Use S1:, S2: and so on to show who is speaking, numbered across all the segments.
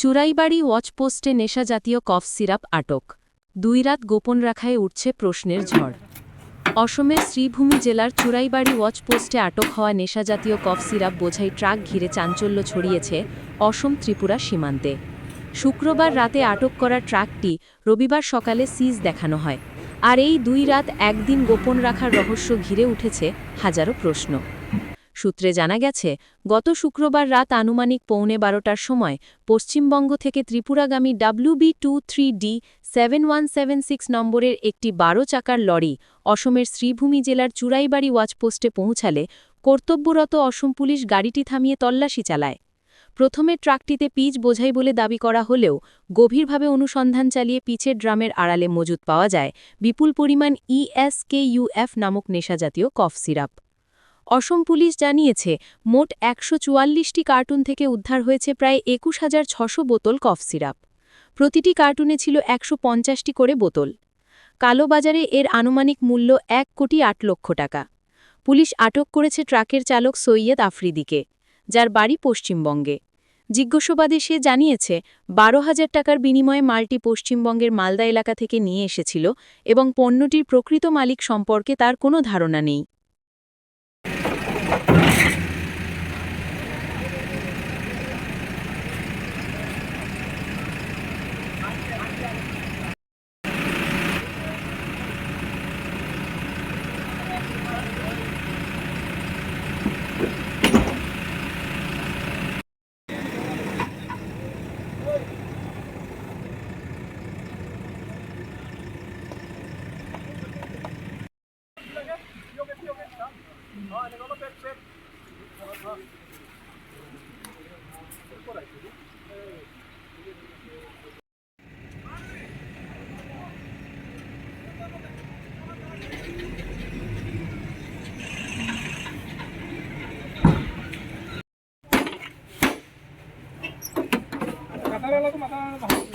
S1: Churaibari ওয়াচপোস্টে নেশাজাতীয় cough syrup আটক। দুই রাত গোপন রাখায় উঠছে প্রশ্নের ঝড়। অসমের শ্রীভূমি জেলার চুরাইবাড়ি ওয়াচপোস্টে আটক হওয়া নেশাজাতীয় কফ সিরাপ বোঝাই ট্রাক ঘিরে চাঞ্চল্য ছড়িয়েছে অসম ত্রিপুরা সীমান্তে। শুক্রবার রাতে আটক করা ট্রাকটি রবিবার সকালে সিজ দেখানো হয়। আর এই দুই রাত একদিন গোপন রাখার রহস্য ঘিরে উঠেছে হাজারো প্রশ্ন। সূত্রে জানা গেছে, গত শুক্রবার রাত আনুমানিক পৌনে বারোটার সময় পশ্চিমবঙ্গ থেকে ত্রিপুরাগামী WB two three D seven one seven six নম্বরের একটি বারো চাকার লরি অসমের শ্রীভূমি জেলার চুরাইবাড়ি ওয়াচপোস্টে পৌঁছালে কর্তব্যরত অসম পুলিশ গাড়িটি থামিয়ে তল্লাশি চালায়। প্রথমে ট্রাকটিতে পিচ বোঝাই বলে দাবি করা হলেও গভীরভাবে অনুসন্ধান চালিয়ে পিচের ড্রামের আড়ালে মজুত পাওয়া যায় বিপুল পরিমাণ E ইএসকেইউএফ নামক নেশাজাতীয় কফ সিরাপ। অসম পুলিশ জানিয়েছে, মোট একশো চুয়াল্লিশটি কার্টুন থেকে উদ্ধার হয়েছে প্রায় একুশ হাজার ছশো বোতল কফ সিরাপ। প্রতিটি কার্টুনে ছিল একশো পঞ্চাশটি করে বোতল। কালোবাজারে এর আনুমানিক মূল্য এক কোটি আট লক্ষ টাকা। পুলিশ আটক করেছে ট্রাকের চালক সৈয়দ আফ্রিদিকে, যার বাড়ি পশ্চিমবঙ্গে। জিজ্ঞাসাবাদে সে জানিয়েছে, বারো হাজার টাকার বিনিময়ে মালটি পশ্চিমবঙ্গের মালদা এলাকা থেকে নিয়ে এসেছিল এবং পণ্যটির প্রকৃত মালিক সম্পর্কে তার কোনো ধারণা নেই। Kata lalu mata bahasa.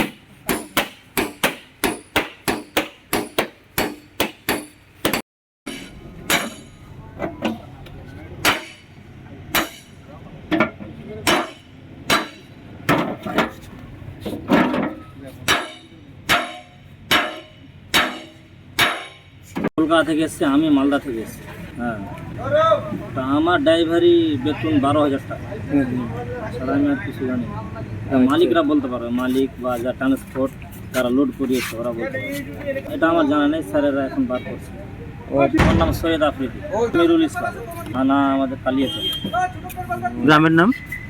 S2: Kolkata থেকে এসছে, আমি মালদা থেকে এসছি। হ্যাঁ। তা আমার ড্রাইভারি বেতন বারো হাজার টাকা। ছাড়া আমি আর কিছু জানি মালিকরা বলতে পারবে, মালিক বা যা ট্রান্সপোর্ট যারা লোড করিয়েছে, ওরা বলতে পারবে। এটা আমার জানা নেই, স্যারেরা এখন বার করছে। আমার নাম সৈয়দ আফ্রিদি, মিরুল ইসলাম। থানা আমাদের কালিয়াচক।
S3: গ্রামের নাম?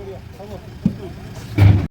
S2: 소리야.
S3: 잠깐.